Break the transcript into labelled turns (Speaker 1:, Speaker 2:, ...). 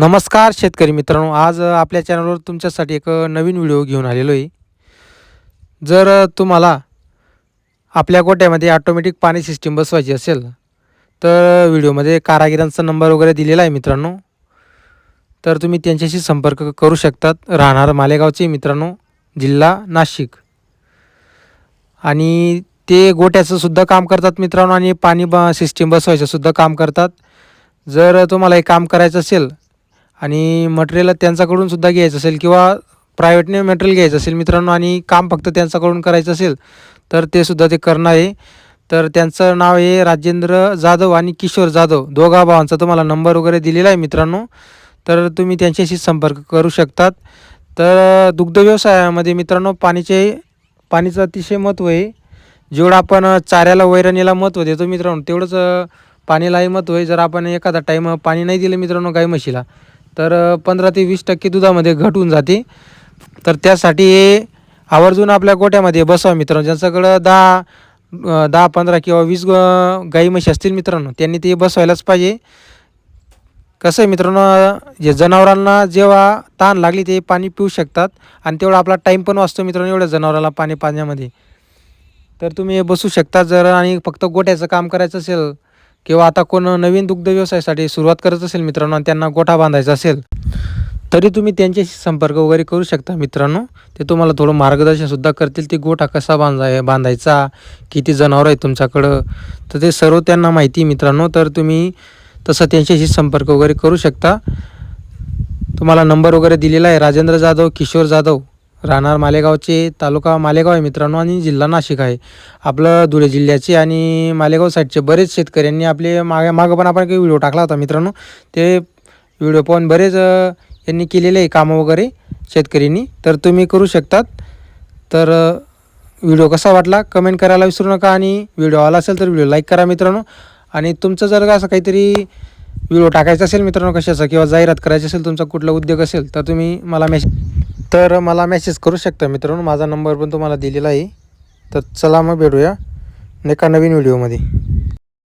Speaker 1: नमस्कार शेतकरी मित्रांनो आज आपल्या चॅनलवर तुमच्यासाठी एक नवीन व्हिडिओ घेऊन आलेलो आहे. जर तुम्हाला आपल्या गोट्यामध्ये ऑटोमॅटिक पाणी सिस्टीम बसवायची असेल तर व्हिडिओमध्ये कारागिरांचा नंबर वगैरे दिलेला आहे मित्रांनो. तर तुम्ही त्यांच्याशी संपर्क करू शकतात. राहणार मालेगावचे मित्रांनो जिल्हा नाशिक. आणि ते गोट्याचं सुद्धा काम करतात मित्रांनो आणि पाणी ब सिस्टीम बसवायचं सुद्धा काम करतात. जर तुम्हाला हे काम करायचं असेल आणि मटेरियल त्यांच्याकडून सुद्धा घ्यायचं असेल किंवा प्रायव्हेटने मटेरियल घ्यायचं असेल मित्रांनो आणि काम फक्त त्यांच्याकडून करायचं असेल तर ते सुद्धा ते करणार आहे. तर त्यांचं नाव आहे राजेंद्र जाधव आणि किशोर जाधव. दोघा भावांचा तुम्हाला नंबर वगैरे दिलेला आहे मित्रांनो. तर तुम्ही त्यांच्याशी संपर्क करू शकतात. तर दुग्ध व्यवसायामध्ये मित्रांनो पाणीचे पाणीचं अतिशय महत्त्व आहे. जेवढं आपण चाऱ्याला वैरणीला महत्त्व देतो मित्रांनो तेवढंच पाणीलाही महत्त्व आहे. जर आपण एखादा टाईम पाणी नाही दिलं मित्रांनो गाई म्हशीला तर पंधरा ते वीस टक्के दुधामध्ये घट होऊन जाते. तर त्यासाठी आवर्जून आपल्या गोट्यामध्ये बसावं मित्रांनो. ज्यांच्याकडं दहा दहा पंधरा किंवा वीस गाई म्हशी असतील मित्रांनो त्यांनी ते बसवायलाच पाहिजे. कसं आहे मित्रांनो जे जनावरांना जेव्हा ताण लागली ते पाणी पिऊ शकतात आणि तेवढा आपला टाईम पण वाचतो मित्रांनो एवढ्या जनावराला पाणी पाण्यामध्ये. तर तुम्ही बसू शकता जर आणि फक्त गोट्याचं काम करायचं असेल किंवा आता कोण नवीन दुग्ध व्यवसायासाठी सुरुवात करत असेल मित्रांनो आणि त्यांना गोठा बांधायचा असेल तरी तुम्ही त्यांच्याशी संपर्क वगैरे करू शकता मित्रांनो. ते तुम्हाला थोडं मार्गदर्शनसुद्धा करतील. ते गोठा कसा बांधाय बांधायचा किती जनावरं आहेत तुमच्याकडं तर ते सर्व त्यांना माहिती आहे मित्रांनो. तर तुम्ही तसं त्यांच्याशी संपर्क वगैरे करू शकता. तुम्हाला नंबर वगैरे दिलेला आहे. राजेंद्र जाधव किशोर जाधव. राहणार मालेगावचे तालुका मालेगाव आहे मित्रांनो आणि जिल्हा नाशिक आहे. आपलं धुळे जिल्ह्याचे आणि मालेगाव साईडचे बरेच शेतकऱ्यांनी आपले मागे मागं पण आपण काही व्हिडिओ टाकला होता मित्रांनो. ते व्हिडिओ पाहून बरेच यांनी केलेले आहे कामं वगैरे शेतकऱ्यांनी. तर तुम्ही करू शकतात. तर व्हिडिओ कसा वाटला कमेंट करायला विसरू नका आणि व्हिडिओ आला असेल तर व्हिडिओ लाईक करा मित्रांनो. आणि तुमचं जर का असं काहीतरी व्हिडिओ टाकायचा असेल मित्रांनो कशाचा किंवा जाहिरात करायची असेल तुमचा कुठला उद्योग असेल तर तुम्ही मला मेसेज तर मला मेसेज करू शकता मित्रांनो? माझा नंबर पण तुम्हाला दिलेला आहे. तर चला मग भेटूया एका नवीन व्हिडिओमध्ये